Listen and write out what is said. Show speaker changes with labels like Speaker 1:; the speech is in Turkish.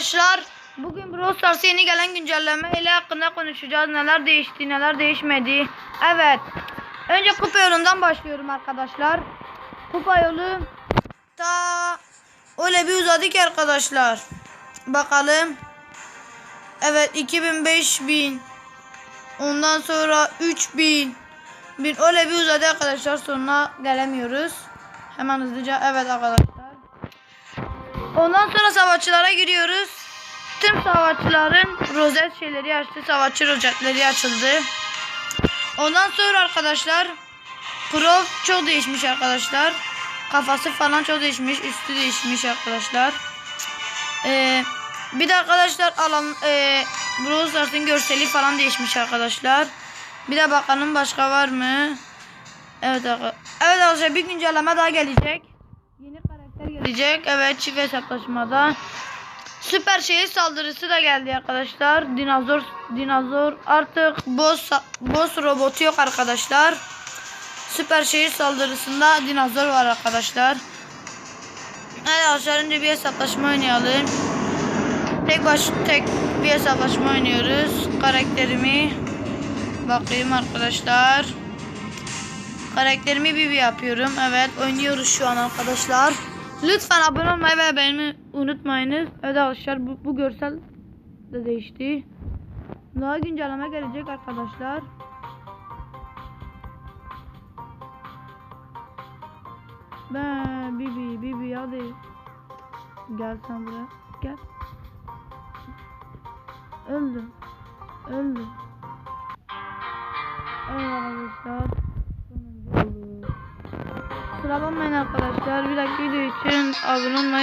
Speaker 1: arkadaşlar. Bugün Brawl Stars'a yeni gelen güncelleme ile hakkında konuşacağız. Neler değişti, neler değişmedi. Evet. Önce kupa yolundan başlıyorum arkadaşlar. Kupa yolu ta öyle bir uzadı ki arkadaşlar. Bakalım. Evet 2000 5000 Ondan sonra 3000 bin öyle bir uzadı arkadaşlar. Sonuna gelemiyoruz. Hemen hızlıca evet arkadaşlar. Ondan sonra savaşçılara giriyoruz. Tüm savaşçıların rozet şeyleri açtı. Savaşçı rozetleri açıldı. Ondan sonra arkadaşlar Pro çok değişmiş arkadaşlar. Kafası falan çok değişmiş. Üstü değişmiş arkadaşlar. Ee, bir de arkadaşlar alan e, Brawl görseli falan değişmiş arkadaşlar. Bir de bakalım başka var mı? Evet. Evet arkadaşlar bir güncelleme daha gelecek. Yeni gelecek. Evet çift hesaplaşmada. Süper şehir saldırısı da geldi arkadaşlar. Dinozor dinozor artık boss boss robotu yok arkadaşlar. Süper şehir saldırısında dinozor var arkadaşlar. Evet arkadaşlar önce bir hesaplaşma oynayalım. Tek baş tek bir hesaplaşma oynuyoruz. Karakterimi bakayım arkadaşlar. Karakterimi bir bir yapıyorum. Evet oynuyoruz şu an arkadaşlar. Lütfen abone olmayı ve beğenmeyi unutmayınız. Evet arkadaşlar bu, bu görsel de değişti. Daha güncelleme gelecek arkadaşlar. Ben Bibi Bibi hadi. Gel sen buraya. Gel. Öldü. Öldü. Evet arkadaşlar. Kusura bakmayın arkadaşlar. Bir dakika video için abone olmayı